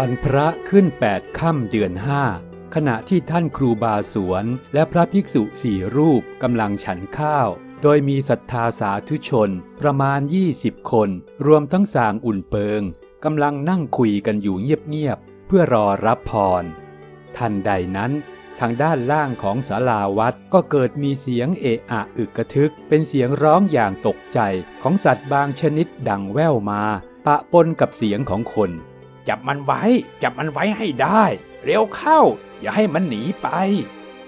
วันพระขึ้นแปดค่ำเดือนห้าขณะที่ท่านครูบาสวนและพระภิกษุสี่รูปกำลังฉันข้าว โดยมีศรัทธาสาธุชนประมาณ 20 คน รวมทั้งสางอุ่นเปิงกำลังนั่งคุยกันอยู่เงียบๆเพื่อรอรับพร ทันใดนั้น ทางด้านล่างของศาลาวัดก็เกิดมีเสียงเอะอะอึกกระทึก เป็นเสียงร้องอย่างตกใจของสัตว์บางชนิดดังแว่วมา ปะปนกับเสียงของคน จับมันไว้ จับมันไว้ให้ได้ เร็วเข้า อย่าให้มันหนีไป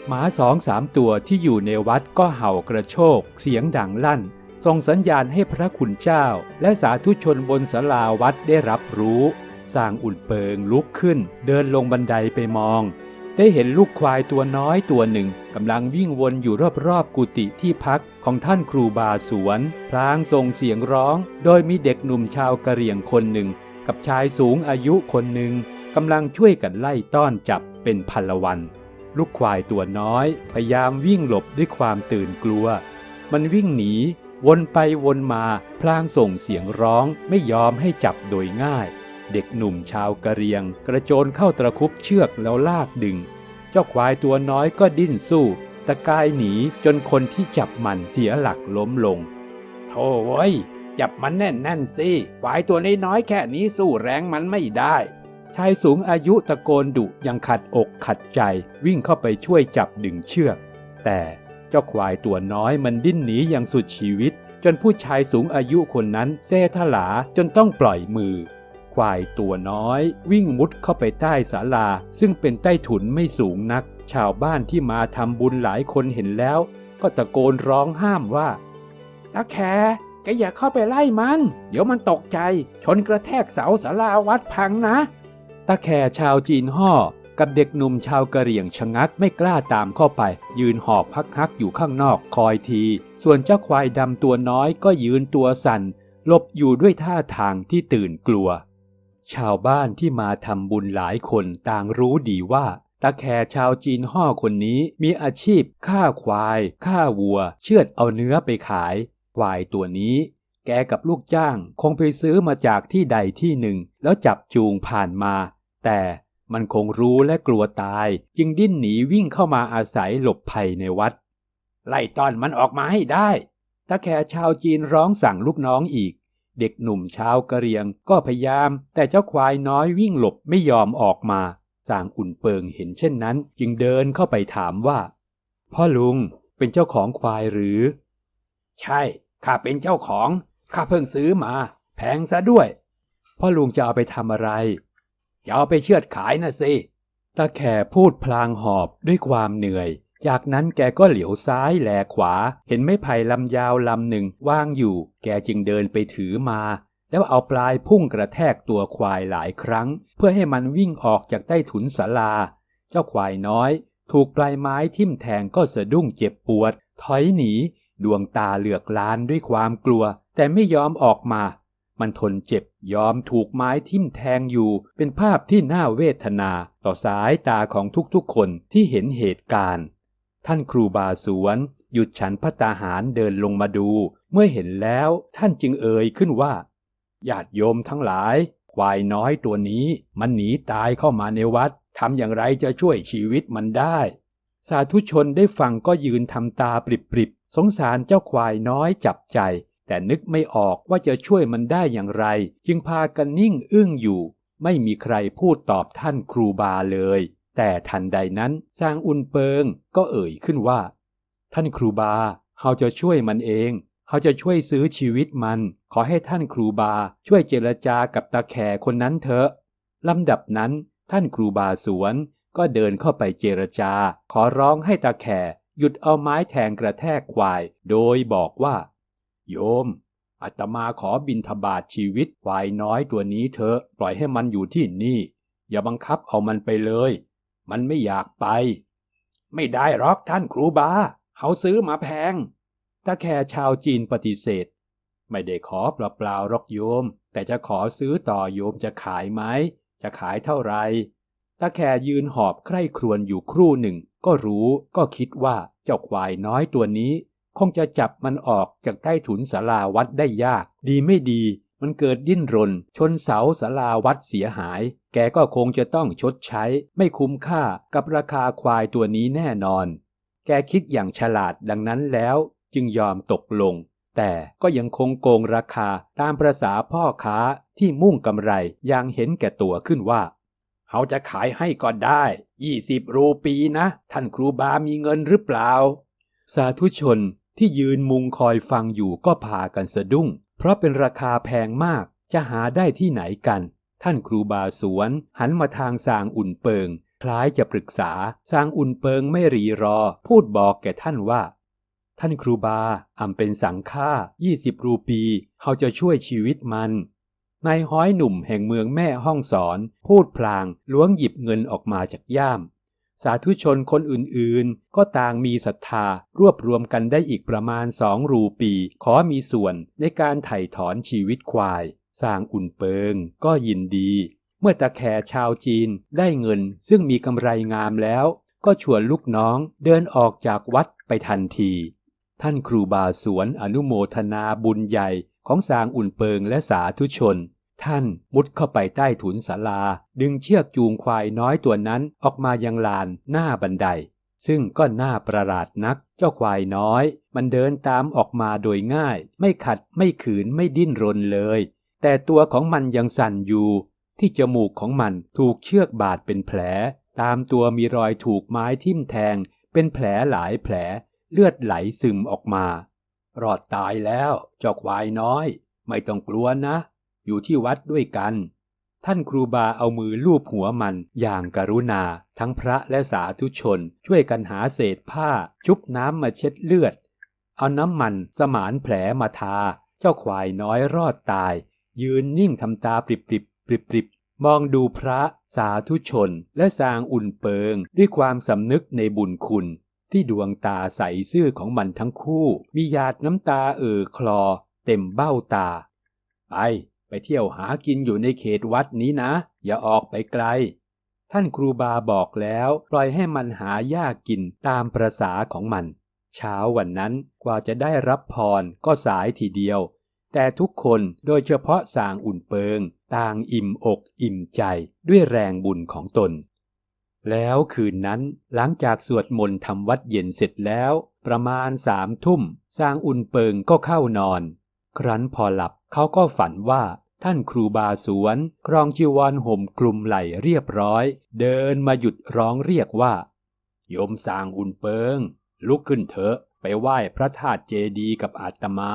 หมาสองสามตัวที่อยู่ในวัดก็เห่ากระโชก เสียงดังลั่นส่งสัญญาณให้พระคุณเจ้า และสาธุชนบนศาลาวัดได้รับรู้สร้างอุ่นเปิงลุกขึ้น เดินลงบันไดไปมอง ได้เห็นลูกควายตัวน้อยตัวหนึ่งกำลังวิ่งวนอยู่รอบๆกุฏิที่พักของท่านครูบาสวน พลางส่งเสียงร้อง โดยมีเด็กหนุ่มชาวกะเหรี่ยงคนหนึ่ง กับชายสูงอายุคนหนึ่งกำลังช่วยกันไล่ต้อนจับเป็นพันละวัน ลูกควายตัวน้อย พยายามวิ่งหลบด้วยความตื่นกลัว มันวิ่งหนี วนไปวนมาพลางส่งเสียงร้องไม่ยอมให้จับโดยง่าย เด็กหนุ่มชาวกะเหรียง กระโจนเข้าตะคุบเชือกแล้วลากดึง เจ้าควายตัวน้อยก็ดิ้นสู้ตะกายหนีจนคนที่จับมันเสียหลักล้มลงโธ่เว้ย จับมันแน่นแน่นๆสิควายตัวน้อยๆแค่นี้สู้แรงมันไม่ได้ ชายสูงอายุตะโกนดุยังขัดอกขัดใจ วิ่งเข้าไปช่วยจับดึงเชือก แต่เจ้าควายตัวน้อยมันดิ้นหนีอย่างสุดชีวิต จนผู้ชายสูงอายุคนนั้นเซทลาจนต้องปล่อยมือ ควายตัวน้อย วิ่งมุดเข้าไปใต้ศาลา ซึ่งเป็นใต้ถุนไม่สูงนัก ชาวบ้านที่มาทำบุญหลายคนเห็นแล้ว ก็ตะโกนร้องห้ามว่าตาแค แกอย่าเข้าไปไล่มัน เดี๋ยวมันตกใจ ชนกระแทกเสาศาลาวัดพังนะ ตาแคชาวจีนห่อกับเด็กหนุ่มชาวกะเหรี่ยงชะงักไม่กล้าตามเข้าไป ยืนหอบพักฮักอยู่ข้างนอกคอยที ส่วนเจ้าควายดำตัวน้อยก็ยืนตัวสั่นหลบอยู่ด้วยท่าทางที่ตื่นกลัว ชาวบ้านที่มาทำบุญหลายคนต่างรู้ดีว่าตาแคชาวจีนห่อคนนี้มีอาชีพฆ่าควายฆ่าวัว เชือดเอาเนื้อไปขาย ควายตัวนี้ แกกับลูกจ้างคงไปซื้อมาจากที่ใดที่หนึ่ง แล้วจับจูงผ่านมา แต่มันคงรู้และกลัวตาย จึงดิ้นหนีวิ่งเข้ามาอาศัยหลบภัยในวัด ไล่ต้อนมันออกมาให้ได้ตาแคชาวจีนร้องสั่งลูกน้องอีก เด็กหนุ่มชาวกะเรียงก็พยายาม แต่เจ้าควายน้อยวิ่งหลบไม่ยอมออกมาสางอุ่นเปิงเห็นเช่นนั้น จึงเดินเข้าไปถามว่า พ่อลุงเป็นเจ้าของควายหรือ ใช่ ข้าเป็นเจ้าของ ข้าเพิ่งซื้อมา แพงซะด้วย พ่อลุงจะเอาไปทำอะไร จะเอาไปเชือดขายนะสิ ตาแขพูดพลางหอบด้วยความเหนื่อย จากนั้นแกก็เหลียวซ้ายแลขวา เห็นไม้ไผ่ลำยาวลำหนึ่งว่างอยู่ แกจึงเดินไปถือมา แล้วเอาปลายพุ่งกระแทกตัวควายหลายครั้ง เพื่อให้มันวิ่งออกจากใต้ถุนศาลา เจ้าควายน้อย ถูกปลายไม้ทิ่มแทงก็สะดุ้งเจ็บปวด ถอยหนี ดวงตาเหลือกล้านด้วยความกลัว แต่ไม่ยอมออกมา มันทนเจ็บยอมถูกไม้ทิ่มแทงอยู่ เป็นภาพที่น่าเวทนาต่อสายตาของทุกๆคนที่เห็นเหตุการณ์ ท่านครูบาสวนหยุดฉันพัตตาหารเดินลงมาดู เมื่อเห็นแล้วท่านจึงเอ่ยขึ้นว่าญาติโยมทั้งหลาย ควายน้อยตัวนี้มันหนีตายเข้ามาในวัดทำอย่างไรจะช่วยชีวิตมันได้ สาธุชนได้ฟังก็ยืนทำตาปริบๆ สงสารเจ้าควายน้อยจับใจ แต่นึกไม่ออกว่าจะช่วยมันได้อย่างไร จึงพากันนิ่งอึ้งอยู่ ไม่มีใครพูดตอบท่านครูบาเลย แต่ทันใดนั้นสร้างอุ่นเปิงก็เอ่ยขึ้นว่า ท่านครูบาเราจะช่วยมันเองเขาจะช่วยซื้อชีวิตมัน ขอให้ท่านครูบาช่วยเจรจากับตาแขคนนั้นเถอะ ลำดับนั้นท่านครูบาสวน ก็เดินเข้าไปเจรจา ขอร้องให้ตาแขหยุดเอาไม้แทงกระแทกควาย โดยบอกว่า โยมอาตมาขอบินทบาทชีวิตควายน้อยตัวนี้เถอะปล่อยให้มันอยู่ที่นี่ อย่าบังคับเอามันไปเลย มันไม่อยากไป ไม่ได้หรอกท่านครูบาเขาซื้อมาแพงตาแคชาวจีนปฏิเสธ ไม่ได้ขอเปล่าๆหรอกโยม แต่จะขอซื้อต่อโยมจะขายไหมจะขายเท่าไหร่ ตาแคยืนหอบใคร่ครวญอยู่ครู่หนึ่ง ก็รู้ก็คิดว่าเจ้าควายน้อยตัวนี้ คงจะจับมันออกจากใต้ถุนศาลาวัดได้ยาก ดีไม่ดี มันเกิดดิ้นรน ชนเสาสาราวัดเสียหาย แกก็คงจะต้องชดใช้ ไม่คุ้มค่ากับราคาควายตัวนี้แน่นอน แกคิดอย่างฉลาดดังนั้นแล้วจึงยอมตกลง แต่ก็ยังคงโกงราคาตามประษาพ่อค้าที่มุ่งกำไรอย่างเห็นแก่ตัวขึ้นว่า เขาจะขายให้ก็ได้ยี่สิบรูปีนะ ท่านครูบามีเงินหรือเปล่า สาธุชนที่ยืนมุงคอยฟังอยู่ก็พากันสะดุ้ง เพราะเป็นราคาแพงมากจะหาได้ที่ไหนกัน ท่านครูบาสวน หันมาทางสางอุ่นเปิง คล้ายจะปรึกษาสางอุ่นเปิงไม่รีรอ พูดบอกแก่ท่านว่า ท่านครูบาอำเป็นสังฆายี่สิบรูปีเขาจะช่วยชีวิตมัน นายห้อยหนุ่มแห่งเมืองแม่ห้องสอน พูดพลางล้วงหยิบเงินออกมาจากย่าม สาธุชนคนอื่นๆ ก็ต่างมีศรัทธารวบรวมกันได้อีกประมาณสองรูปี ขอมีส่วนในการไถ่ถอนชีวิตควายสร้างอุ่นเปิงก็ยินดี เมื่อตะแคร์ชาวจีนได้เงินซึ่งมีกำไรงามแล้ว ก็ชวนลูกน้องเดินออกจากวัดไปทันที ท่านครูบาสวนอนุโมทนาบุญใหญ่ของสางอุ่นเปิงและสาธุชน ท่านมุดเข้าไปใต้ถุนศาลา ดึงเชือกจูงควายน้อยตัวนั้นออกมายังลานหน้าบันได ซึ่งก็น่าประหลาดนัก เจ้าควายน้อย มันเดินตามออกมาโดยง่าย ไม่ขัดไม่ขืนไม่ดิ้นรนเลย แต่ตัวของมันยังสั่นอยู่ ที่จมูกของมันถูกเชือกบาดเป็นแผล ตามตัวมีรอยถูกไม้ทิ่มแทง เป็นแผลหลายแผล เลือดไหลซึมออกมา รอดตายแล้ว เจ้าควายน้อย ไม่ต้องกลัวนะ อยู่ที่วัดด้วยกัน ท่านครูบาเอามือลูบหัวมันอย่างกรุณา ทั้งพระและสาธุชน ช่วยกันหาเศษผ้า ชุบน้ำมาเช็ดเลือด เอาน้ำมันสมานแผลมาทา เจ้าควายน้อยรอดตาย ยืนนิ่งทำตาปริบปริบปริบปริบมองดูพระสาธุชนและสางอุ่นเปิง ด้วยความสำนึกในบุญคุณ ที่ดวงตาใสซื่อของมันทั้งคู่ มีหยาดน้ำตาเอ่อคลอ เต็มเบ้าตา ไป ไปเที่ยวหากินอยู่ในเขตวัดนี้นะ อย่าออกไปไกล ท่านครูบาบอกแล้ว ปล่อยให้มันหาหญ้ากินตามประษาของมัน เช้าวันนั้นกว่าจะได้รับพรก็สายทีเดียว แต่ทุกคนโดยเฉพาะสางอุ่นเปิง ต่างอิ่มอกอิ่มใจด้วยแรงบุญของตน แล้วคืนนั้นหลังจากสวดมนต์ทำวัดเย็นเสร็จแล้ว ประมาณสามทุ่มสร้างอุ่นเปิงก็เข้านอน ครั้นพอหลับ เขาก็ฝันว่าท่านครูบาสวนครองจีวรห่มคลุมไหลเรียบร้อย เดินมาหยุดร้องเรียกว่า โยมสางอุ่นเปิง ลุกขึ้นเถอะไปไหว้พระธาตุเจดีกับอาตมา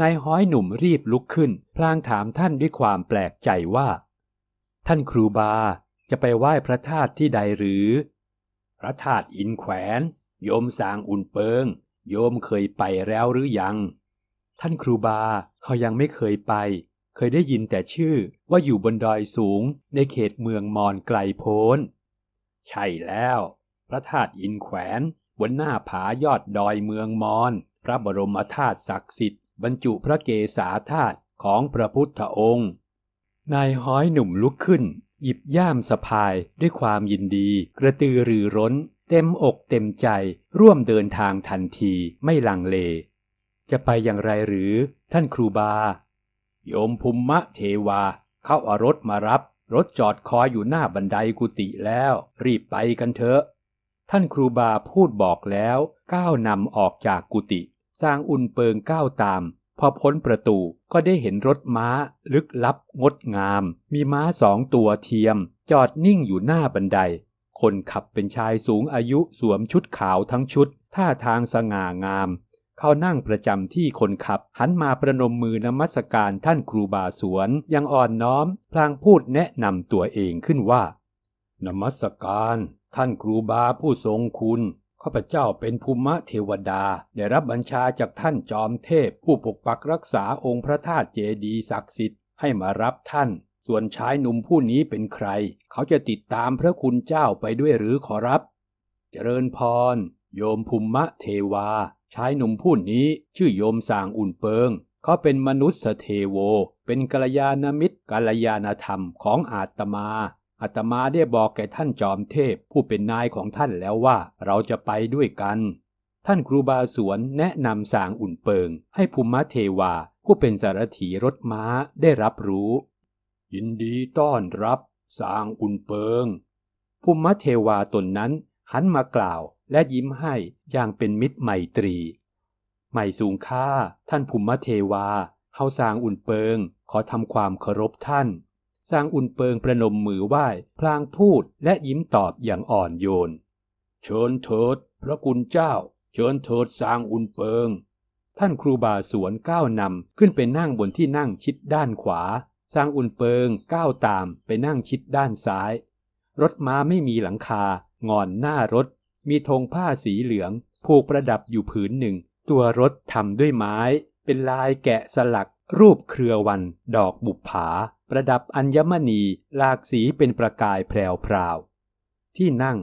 นายห้อยหนุ่มรีบลุกขึ้น พลางถามท่านด้วยความแปลกใจว่า ท่านครูบาจะไปไหว้พระธาตุที่ใดหรือ พระธาตุอินแขวน โยมสางอุ่นเปิง โยมเคยไปแล้วหรือยัง ท่านครูบาเขายังไม่เคยไป เคยได้ยินแต่ชื่อว่าอยู่บนดอยสูงในเขตเมืองมอนไกลโพ้น ใช่แล้ว พระธาตุอินแขวนบนหน้าผายอดดอยเมืองมอน พระบรมธาตุศักดิ์สิทธิ์บรรจุพระเกศาธาตุของพระพุทธองค์ นายห้อยหนุ่มลุกขึ้น หยิบย่ามสะพายด้วยความยินดี กระตือรือร้น เต็มอกเต็มใจ ร่วมเดินทางทันทีไม่ลังเล จะไปอย่างไรหรือท่านครูบา โยมภูมะเทวา เข้าอารถมารับ รถจอดคอยอยู่หน้าบันไดกุฏิแล้ว รีบไปกันเถอะ ท่านครูบาพูดบอกแล้วก้าวนำออกจากกุฏิสร้างอุ่นเปิงก้าวตาม พอพ้นประตูก็ได้เห็นรถม้า ลึกลับงดงาม มีม้าสองตัวเทียม จอดนิ่งอยู่หน้าบันได คนขับเป็นชายสูงอายุสวมชุดขาวทั้งชุด ท่าทางสง่างาม เขานั่งประจำที่คนขับ หันมาประนมมือนมัสการท่านครูบาสวนยังอ่อนน้อม พลางพูดแนะนำตัวเองขึ้นว่า นมัสการ ท่านครูบาผู้ทรงคุณข้าพเจ้าเป็นภูมะเทวดา ได้รับบัญชาจากท่านจอมเทพ ผู้ปกปักรักษาองค์พระธาตุเจดีศักดิ์สิทธิ์ให้มารับท่าน ส่วนชายหนุ่มผู้นี้เป็นใคร เขาจะติดตามพระคุณเจ้าไปด้วยหรือขอรับ เจริญพร โยมภูมมะเทวา ชายหนุ่มผู้นี้ชื่อโยมสางอุ่นเปิง เขาเป็นมนุษย์เทโว เป็นกัลยาณมิตรกัลยาณธรรมของอาตมาอาตมาได้บอกแก่ท่านจอมเทพผู้เป็นนายของท่านแล้วว่าเราจะไปด้วยกัน ท่านครูบาสวนแนะนำสางอุ่นเปิง ให้ภูมิเทวา ผู้เป็นสารถีรถม้าได้รับรู้ ยินดีต้อนรับสางอุ่นเปิงภูมิเทวาตนนั้นหันมากล่าว และยิ้มให้อย่างเป็นมิตรไมตรีไม่สูงค่า ท่านภูมิเทวา เฮาสางอุ่นเปิง ขอทำความเคารพท่าน สร้างอุ่นเปิงประนมมือไหว้ พลางพูดและยิ้มตอบอย่างอ่อนโยน เชิญเถิด พระคุณเจ้า เชิญเถิดสร้างอุ่นเปิง ท่านครูบาสวนก้าวนำขึ้นไปนั่งบนที่นั่งชิดด้านขวา สร้างอุ่นเปิงก้าวตามไปนั่งชิดด้านซ้าย รถม้าไม่มีหลังคา งอนหน้ารถ มีธงผ้าสีเหลือง ผูกประดับอยู่ผืนหนึ่ง ตัวรถทำด้วยไม้ เป็นลายแกะสลัก รูปเครือวัน ดอกบุปผา ประดับอัญมณี หลากสีเป็นประกายแพรวพราว ที่นั่ง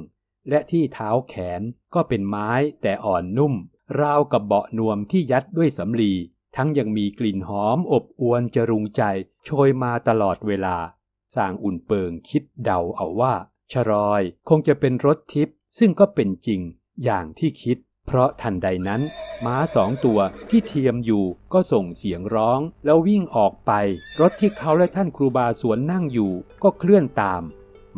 และที่เท้าแขนก็เป็นไม้แต่อ่อนนุ่ม ราวกับเบาะนวมที่ยัดด้วยสำลี ทั้งยังมีกลิ่นหอมอบอวนจรุงใจ โชยมาตลอดเวลาสร้างอุ่นเปิงคิดเดาเอาว่าชรอยคงจะเป็นรถทิพย์ ซึ่งก็เป็นจริงอย่างที่คิด เพราะทันใดนั้น ม้าสองตัวที่เทียมอยู่ก็ส่งเสียงร้อง แล้ววิ่งออกไป รถที่เขาและท่านครูบาสวนนั่งอยู่ก็เคลื่อนตาม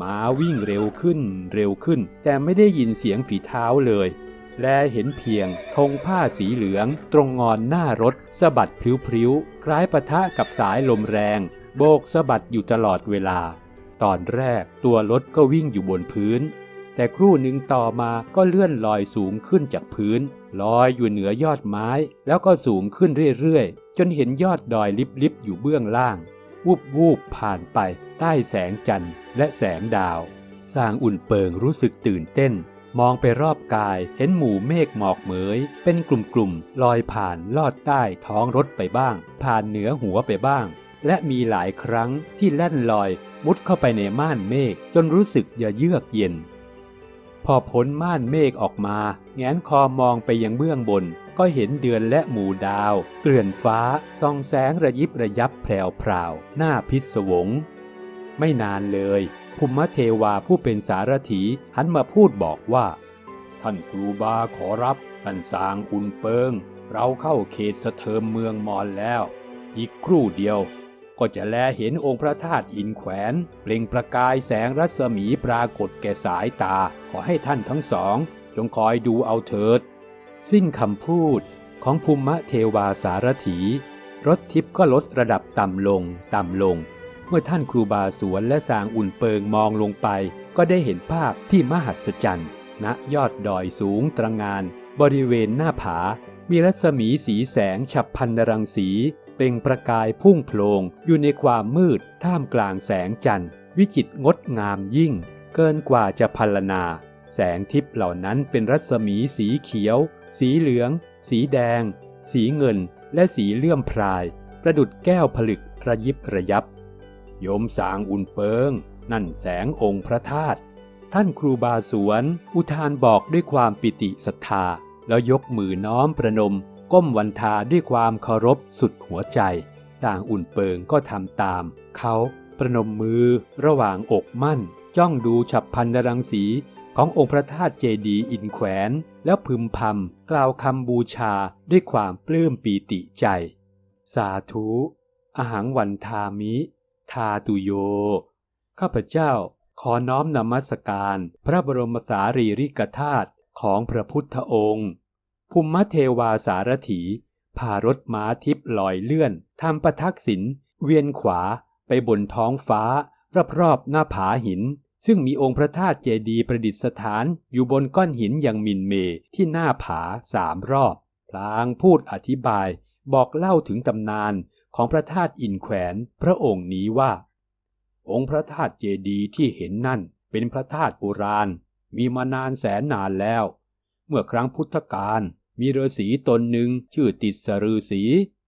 ม้าวิ่งเร็วขึ้นเร็วขึ้น แต่ไม่ได้ยินเสียงฝีเท้าเลย และเห็นเพียงธงผ้าสีเหลือง ตรงงอนหน้ารถสะบัดพลิ้วๆคล้ายปะทะกับสายลมแรง โบกสะบัดอยู่ตลอดเวลา ตอนแรกตัวรถก็วิ่งอยู่บนพื้น แต่ครู่หนึ่งต่อมาก็เลื่อนลอยสูงขึ้นจากพื้น ลอยอยู่เหนือยอดไม้ แล้วก็สูงขึ้นเรื่อยๆ จนเห็นยอดดอยลิบๆอยู่เบื้องล่าง วูบวูบผ่านไป ใต้แสงจันทร์และแสงดาวสร้างอุ่นเปิงรู้สึกตื่นเต้น มองไปรอบกายเห็นหมู่เมฆหมอกเหมย เป็นกลุ่มๆลอยผ่านลอดใต้ท้องรถไปบ้าง ผ่านเหนือหัวไปบ้าง และมีหลายครั้งที่แล่นลอยมุดเข้าไปในม่านเมฆจนรู้สึกอย่าเยือกเย็น พอพ้นม่านเมฆออกมา แงนคอมองไปยังเบื้องบน ก็เห็นเดือนและหมู่ดาว เกลื่อนฟ้าส่องแสงระยิบระยับแพรวพราวหน้าพิศวง ไม่นานเลยภูมิเทวาผู้เป็นสารถีหันมาพูดบอกว่า ท่านครูบาขอรับท่านสางอุนเปิง เราเข้าเขตสะเทิมเมืองมอนแล้ว อีกครู่เดียว ก็จะแลเห็นองค์พระธาตุอินแขวนเปล่งประกายแสงรัศมีปรากฏแก่สายตา ขอให้ท่านทั้งสอง จงคอยดูเอาเถิด สิ้นคำพูดของภูมิเทวาสารถี รถทิพย์ก็ลดระดับต่ำลง ต่ำลง เมื่อท่านครูบาสวนและสางอุ่นเปิงมองลงไป ก็ได้เห็นภาพที่มหัศจรรย์ณยอดดอยสูงตระงาน บริเวณหน้าผา มีรัศมีสีแสงฉับพันรังสี ล่งประกายพุ่งโพลงอยู่ในความมืดท่ามกลางแสงจันทร์ วิจิตงดงามยิ่ง เกินกว่าจะพรรณนา แสงทิพย์เหล่านั้นเป็นรัศมีสีเขียว สีเหลือง สีแดง สีเงิน และสีเลื่อมพราย ประดุดแก้วผลึกระยิบระยับ โยมสางอุ่นเปิง นั่นแสงองค์พระธาตุท่านครูบาสวน อุทานบอกด้วยความปิติศรัทธา แล้วยกมือน้อมประนม ก้มวันทาด้วยความเคารพสุดหัวใจสร้างอุ่นเปิงก็ทำตาม เขาประนมมือระหว่างอกมั่น จ้องดูฉับพันนรังสีขององค์พระธาตุเจดีอินแขวน แล้วพึมพำกล่าวคำบูชาด้วยความปลื้มปีติใจ สาธุอหังวันทามิ ทาตุโย ข้าพเจ้าขอน้อมนมัสการ พระบรมสารีริกธาตุของพระพุทธองค์ ภูมิเทวาสารถีพารถม้าทิพย์ลอยเลื่อนทำประทักษิณเวียนขวาไปบนท้องฟ้ารอบๆหน้าผาหิน ซึ่งมีองค์พระธาตุเจดีย์ประดิษฐานอยู่บนก้อนหินอย่างมินเมที่หน้าผาสามรอบพลางพูดอธิบายบอกเล่าถึงตำนานของพระธาตุอินแขวนพระองค์นี้ว่า องค์พระธาตุเจดีย์ที่เห็นนั่นเป็นพระธาตุโบราณ มีมานานแสนนานแล้ว เมื่อครั้งพุทธกาล มีฤาษีตนหนึ่งชื่อติสฤาษี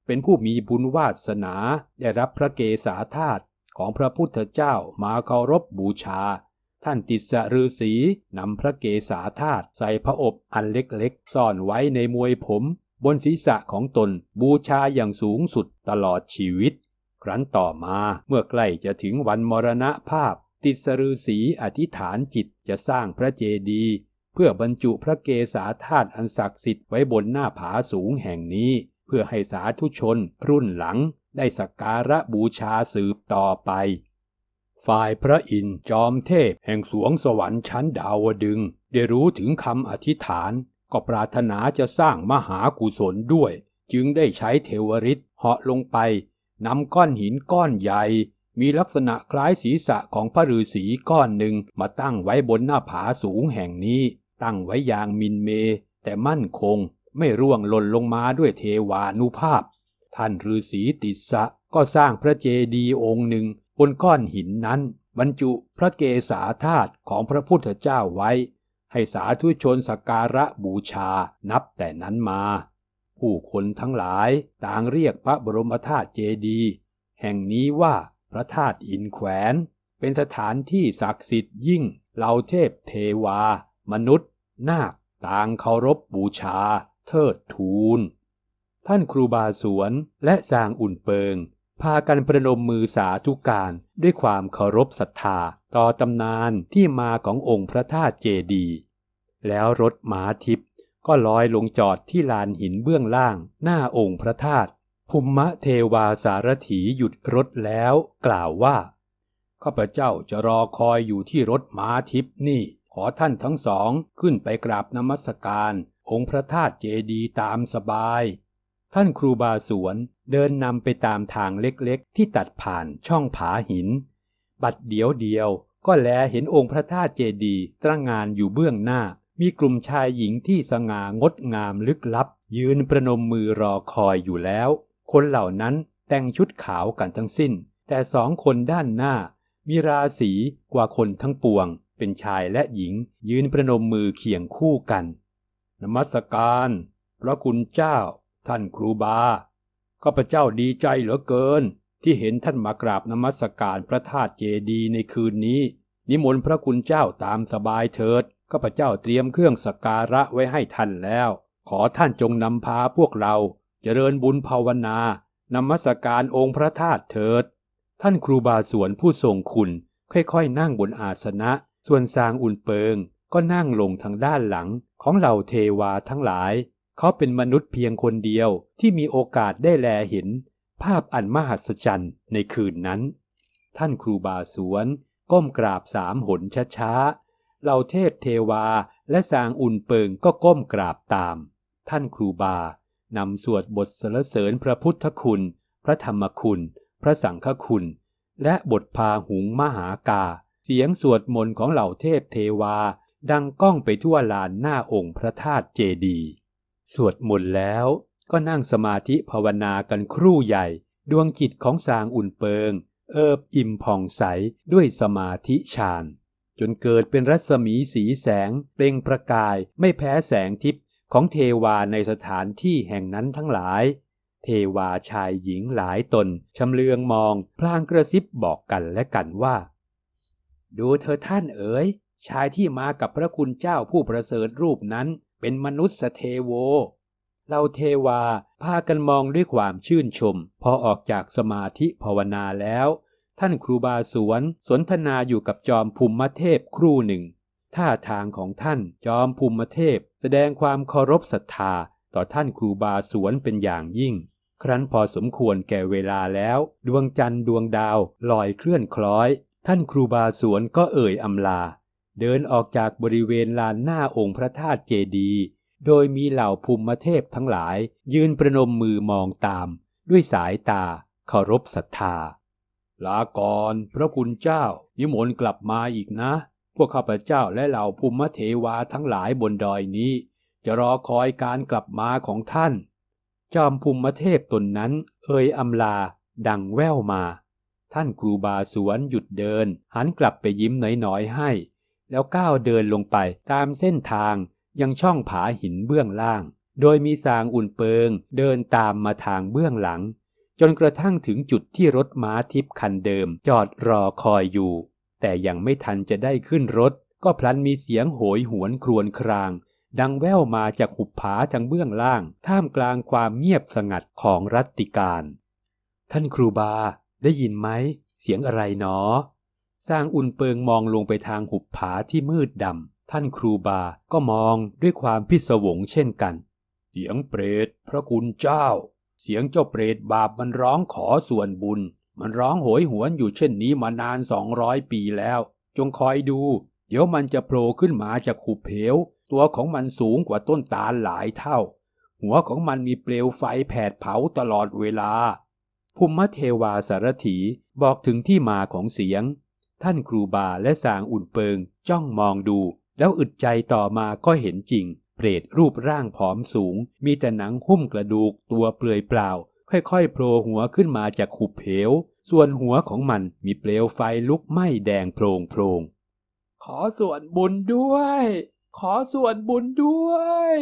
เป็นผู้มีบุญวาสนา ได้รับพระเกศาธาตุของพระพุทธเจ้ามาเคารพบูชา ท่านติสฤาษีนำพระเกศาธาตุใส่พระอบอันเล็กๆ ซ่อนไว้ในมวยผม บนศีรษะของตนบูชาอย่างสูงสุดตลอดชีวิต ครั้นต่อมาเมื่อใกล้จะถึงวันมรณภาพ ติสฤาษีอธิษฐานจิตจะสร้างพระเจดีย์ เพื่อบรรจุพระเกศาธาตุอันศักดิ์สิทธิ์ไว้บนหน้าผาสูงแห่งนี้ เพื่อให้สาธุชนรุ่นหลังได้สักการะบูชาสืบต่อไป ฝ่ายพระอินทร์จอมเทพแห่งสวงสวรรค์ชั้นดาวดึง ได้รู้ถึงคำอธิษฐาน ก็ปรารถนาจะสร้างมหากุศลด้วย จึงได้ใช้เทวฤทธิ์เหาะลงไปนำก้อนหินก้อนใหญ่ มีลักษณะคล้ายศีรษะของพระฤาษีก้อนหนึ่งมาตั้งไว้บนหน้าผาสูงแห่งนี้ ตั้งไว้อย่างมินเม แต่มั่นคงไม่ร่วงหล่นลงมาด้วยเทวานุภาพ ท่านฤาษีติสะก็สร้างพระเจดีย์องค์หนึ่งบนก้อนหินนั้น บรรจุพระเกศาธาตุของพระพุทธเจ้าไว้ ให้สาธุชนสักการะบูชานับแต่นั้นมา ผู้คนทั้งหลายต่างเรียกพระบรมธาตุเจดีย์แห่งนี้ว่าพระธาตุอินแขวน เป็นสถานที่ศักดิ์สิทธิ์ยิ่งเหล่าเทพเทวา มนุษย์นาคต่างเคารพบูชา เทิดทูน ท่านครูบาสวนและสางอุ่นเปิง พากันประนมมือสาธุการด้วยความเคารพศรัทธาต่อตำนานที่มาขององค์พระธาตุเจดี แล้วรถม้าทิพย์ก็ลอยลงจอดที่ลานหินเบื้องล่างหน้าองค์พระธาตุภูมะเทวาสารถีหยุดรถแล้วกล่าวว่า ข้าพเจ้าจะรอคอยอยู่ที่รถม้าทิพย์นี่ ขอท่านทั้งสองขึ้นไปกราบนมัสการ องค์พระธาตุเจดีตามสบาย ท่านครูบาสวนเดินนำไปตามทางเล็กๆ ที่ตัดผ่านช่องผาหิน บัดเดียวเดียวก็แลเห็นองค์พระธาตุเจดีย์ตระงานอยู่เบื้องหน้า มีกลุ่มชายหญิงที่สง่างดงามลึกลับ ยืนประนมมือรอคอยอยู่แล้ว คนเหล่านั้นแต่งชุดขาวกันทั้งสิ้น แต่สองคนด้านหน้า มีราศีกว่าคนทั้งปวง เป็นชายและหญิงยืนประนมมือเคียงคู่กัน นมัสการ พระคุณเจ้า ท่านครูบาข้าพเจ้าดีใจเหลือเกิน ที่เห็นท่านมากราบนมัสการพระธาตุเจดีในคืนนี้ นิมนต์พระคุณเจ้าตามสบายเถิดข้าพเจ้าเตรียมเครื่องสักการะไว้ให้ท่านแล้ว ขอท่านจงนำพาพวกเราเจริญบุญภาวนานมัสการองค์พระธาตุเถิด ท่านครูบาสวนผู้ทรงคุณค่อยๆนั่งบนอาสนะ ส่วนสางอุ่นเปิงก็นั่งลงทางด้านหลังของเหล่าเทวาทั้งหลาย เขาเป็นมนุษย์เพียงคนเดียวที่มีโอกาสได้แลเห็น ภาพอันมหัศจรรย์ในคืนนั้น ท่านครูบาสวนก้มกราบสามหนช้าๆเหล่าเทพเทวาและสางอุ่นเปิงก็ก้มกราบตาม ท่านครูบานำสวดบทสรรเสริญพระพุทธคุณ พระธรรมคุณ พระสังฆคุณ และบทพาหุงมหากา เสียงสวดมนต์ของเหล่าเทพเทวาดังก้องไปทั่วลานหน้าองค์พระธาตุเจดีย์สวดมนต์แล้วก็นั่งสมาธิภาวนากันครู่ใหญ่ ดวงจิตของสางอุ่นเปิง เอิบอิ่มผ่องใสด้วยสมาธิฌานจนเกิดเป็นรัศมีสีแสง เปล่งประกายไม่แพ้แสงทิพย์ของเทวาในสถานที่แห่งนั้นทั้งหลาย เทวาชายหญิงหลายตนชำเลืองมอง พลางกระซิบบอกกันและกันว่า ดูเธอท่านเอ๋ย ชายที่มากับพระคุณเจ้าผู้ประเสริฐรูปนั้นเป็นมนุษย์เทโว เราเทวาพากันมองด้วยความชื่นชม พอออกจากสมาธิภาวนาแล้ว ท่านครูบาสวนสนทนาอยู่กับจอมภูมิเทพครู่หนึ่ง ท่าทางของท่านจอมภูมิเทพ แสดงความเคารพศรัทธาต่อท่านครูบาสวนเป็นอย่างยิ่ง ครั้นพอสมควรแก่เวลาแล้ว ดวงจันทร์ดวงดาวลอยเคลื่อนคล้อย ท่านครูบาสวนก็เอ่ยอำลา เดินออกจากบริเวณลานหน้าองค์พระธาตุเจดีย์โดยมีเหล่าภูมิเทพทั้งหลาย ยืนประนมมือมองตาม ด้วยสายตาเคารพศรัทธา ลาก่อนพระคุณเจ้า นิมนต์กลับมาอีกนะ พวกข้าพเจ้าและเหล่าภูมิเทวาทั้งหลายบนดอยนี้ จะรอคอยการกลับมาของท่าน จอมภูมิเทพตนนั้นเอ่ยอำลาดังแว่วมา ท่านครูบาสวนหยุดเดิน หันกลับไปยิ้มน้อยๆให้ แล้วก้าวเดินลงไปตามเส้นทางยังช่องผาหินเบื้องล่าง โดยมีสางอุ่นเปิงเดินตามมาทางเบื้องหลัง จนกระทั่งถึงจุดที่รถม้าทิพย์คันเดิมจอดรอคอยอยู่ แต่ยังไม่ทันจะได้ขึ้นรถ ก็พลันมีเสียงโหยหวนครวญคราง ดังแว่วมาจากหุบผาทางเบื้องล่าง ท่ามกลางความเงียบสงัดของรัตติการ ท่านครูบา ได้ยินไหม เสียงอะไรหนอ สร้างอุ่นเปิงมองลงไปทางหุบผาที่มืดดำ ท่านครูบาก็มองด้วยความพิศวงเช่นกัน เสียงเปรตพระคุณเจ้า เสียงเจ้าเปรตบาปมันร้องขอส่วนบุญ มันร้องโหยหวนอยู่เช่นนี้มานานสองร้อยปีแล้ว จงคอยดู เดี๋ยวมันจะโผล่ขึ้นมาจากขุบเหว ตัวของมันสูงกว่าต้นตาลหลายเท่า หัวของมันมีเปลวไฟแผดเผาตลอดเวลา ภูมิเทวาสารถีบอกถึงที่มาของเสียง ท่านครูบาและสางอุ่นเปิงจ้องมองดู แล้วอึดใจต่อมาก็เห็นจริง เปรตรูปร่างผอมสูง มีแต่หนังหุ้มกระดูกตัวเปลือยเปล่า ค่อยๆโผล่หัวขึ้นมาจากขุบเหว ส่วนหัวของมันมีเปลวไฟลุกไหม้แดงโพลงโพลงขอส่วนบุญด้วย ขอส่วนบุญด้วย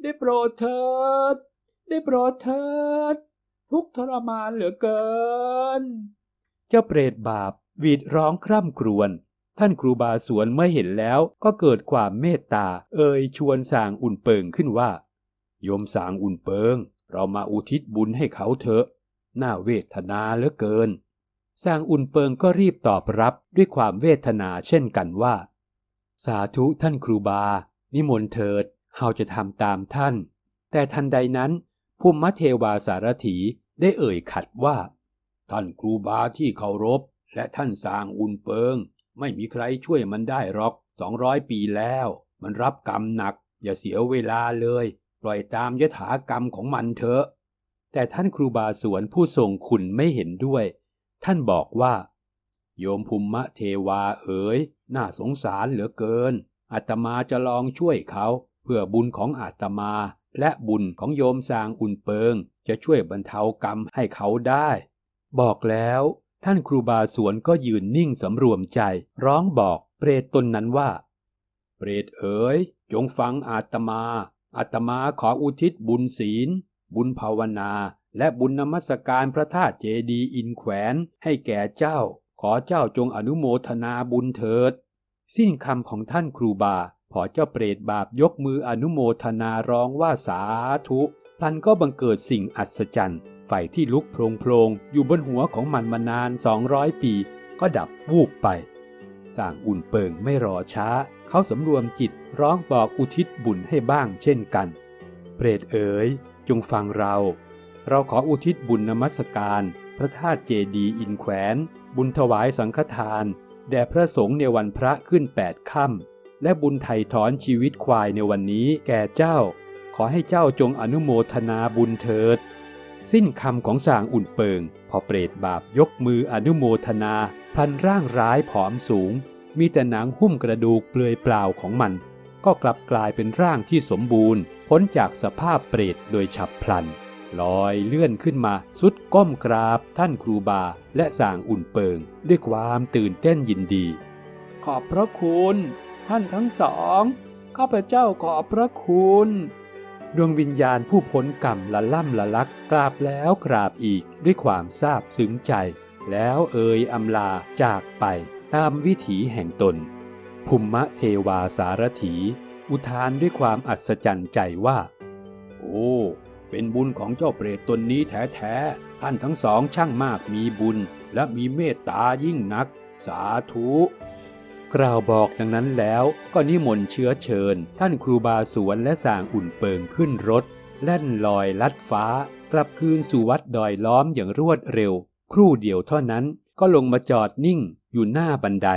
ได้โปรดเถิด ได้โปรดเถิด ทุกข์ทรมานเหลือเกิน เจ้าเปรตบาปหวีดร้องคร่ำครวญท่านครูบาสวนเมื่อเห็นแล้วก็เกิดความเมตตา เอ่ยชวนสางอุ่นเปิงขึ้นว่า โยมสางอุ่นเปิง เรามาอุทิศบุญให้เขาเถอะ น่าเวทนาเหลือเกิน สางอุ่นเปิงก็รีบตอบรับด้วยความเวทนาเช่นกันว่า สาธุท่านครูบา นิมนต์เถิด เฮาจะทำตามท่าน แต่ทันใดนั้นภูมิเทวาสารถี ได้เอ่ยขัดว่า ท่านครูบาที่เคารพ และท่านสางอุนเปิง ไม่มีใครช่วยมันได้หรอกสองร้อยปีแล้ว มันรับกรรมหนัก อย่าเสียเวลาเลย ปล่อยตามยถากรรมของมันเถอะ แต่ท่านครูบาสวนผู้ทรงคุณไม่เห็นด้วย ท่านบอกว่า โยมภูมิเทวาเอ๋ย น่าสงสารเหลือเกินอาตมาจะลองช่วยเขา เพื่อบุญของอาตมาและบุญของโยมสางอุ่นเปิง จะช่วยบรรเทากรรมให้เขาได้ บอกแล้ว ท่านครูบาสวนก็ยืนนิ่งสำรวมใจ ร้องบอกเปรตตนนั้นว่า เปรตเอ๋ย จงฟังอาตมา อาตมาขออุทิศบุญศีล บุญภาวนา และบุญนมัสการพระธาตุเจดีย์อินแขวนให้แก่เจ้า ขอเจ้าจงอนุโมทนาบุญเถิด สิ้นคำของท่านครูบา พอเจ้าเปรตบาปยกมืออนุโมทนาร้องว่าสาธุ ลันก็บังเกิดสิ่งอัศจรรย์ ไฟที่ลุกโพลงโพลงอยู่บนหัวของมันมานานสองร้อยปี ก็ดับวูบไปต่างอุ่นเปิงไม่รอช้า เขาสำรวมจิตร้องบอกอุทิศบุญให้บ้างเช่นกัน เปรตเอ๋ย จงฟังเรา เราขออุทิศบุญนมัสการ พระธาตุเจดีอินแขวน บุญถวายสังฆทาน แด่พระสงฆ์ในวันพระขึ้นแปดค่ำและบุญไถ่ถอนชีวิตควายในวันนี้แก่เจ้า ขอให้เจ้าจงอนุโมทนาบุญเถิด สิ้นคำของสางอุ่นเปิง พอเปรตบาปยกมืออนุโมทนาพลันร่างร้ายผอมสูง มีแต่หนังหุ้มกระดูกเปลือยเปล่าของมัน ก็กลับกลายเป็นร่างที่สมบูรณ์ พ้นจากสภาพเปรตโดยฉับพลัน ลอยเลื่อนขึ้นมาสุดก้มกราบ ท่านครูบา และสางอุ่นเปิง ด้วยความตื่นเต้นยินดี ขอบพระคุณ ท่านทั้งสองข้าพเจ้าขอบพระคุณ ดวงวิญญาณผู้พ้นกรรมละล่ำละลักกราบแล้วกราบอีกด้วยความซาบซึ้งใจ แล้วเอ่ยอำลาจากไปตามวิถีแห่งตนภูมิเทวาสารถี อุทานด้วยความอัศจรรย์ใจว่า โอ้ เป็นบุญของเจ้าเปรตตนนี้แท้ๆ ท่านทั้งสองช่างมากมีบุญและมีเมตตายิ่งนัก สาธุ กล่าวบอกดังนั้นแล้วก็นิมนต์เชื้อเชิญ ท่านครูบาสวนและสางอุ่นเปิงขึ้นรถ แล่นลอยลัดฟ้า กลับคืนสู่วัดดอยล้อมอย่างรวดเร็ว ครู่เดียวเท่านั้นก็ลงมาจอดนิ่งอยู่หน้าบันได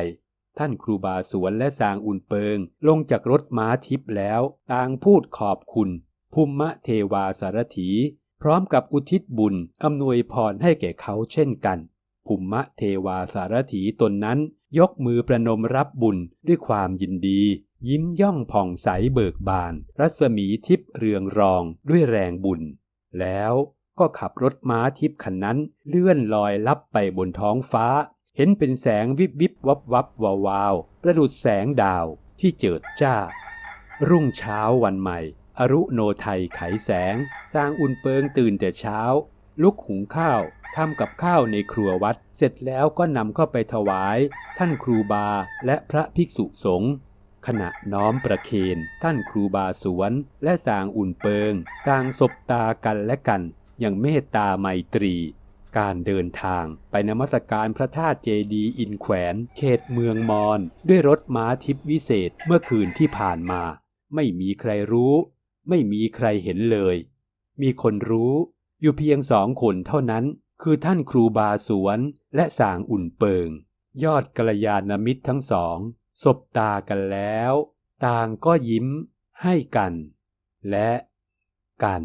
ท่านครูบาสวนและสางอุ่นเปิง ลงจากรถม้าทิพย์แล้ว ต่างพูดขอบคุณภูมิเทวาสารถี พร้อมกับอุทิศบุญอำนวยพรให้แก่เขาเช่นกันภูมิเทวาสารถีตนนั้น ยกมือประนมรับบุญด้วยความยินดี ยิ้มย่องผ่องใสเบิกบาน รัศมีทิพเรืองรองด้วยแรงบุญ แล้วก็ขับรถม้าทิพคันนั้นเลื่อนลอยลับไปบนท้องฟ้า เห็นเป็นแสงวิบวิบวับวับวาววาวประดุดแสงดาวที่เจิดจ้า รุ่งเช้าวันใหม่ อรุโนไทยไขแสง สร้างอุ่นเปิงตื่นแต่เช้า ลุกหุงข้าวทำกับข้าวในครัววัด เสร็จแล้วก็นำเข้าไปถวาย ท่านครูบาและพระภิกษุสงฆ์ขณะน้อมประเคนท่านครูบาสวน และสางอุ่นเปิง ต่างสบตากันและกัน อย่างเมตตาไมตรี การเดินทางไปนมัสการพระธาตุเจดีอินแขวน เขตเมืองมอนด้วยรถม้าทิพวิเศษเมื่อคืนที่ผ่านมา ไม่มีใครรู้ ไม่มีใครเห็นเลย มีคนรู้ อยู่เพียงสองคนเท่านั้น คือท่านครูบาสวนและสางอุ่นเปิง ยอดกัลยาณมิตรทั้งสองสบตากันแล้ว ต่างก็ยิ้มให้กัน และกัน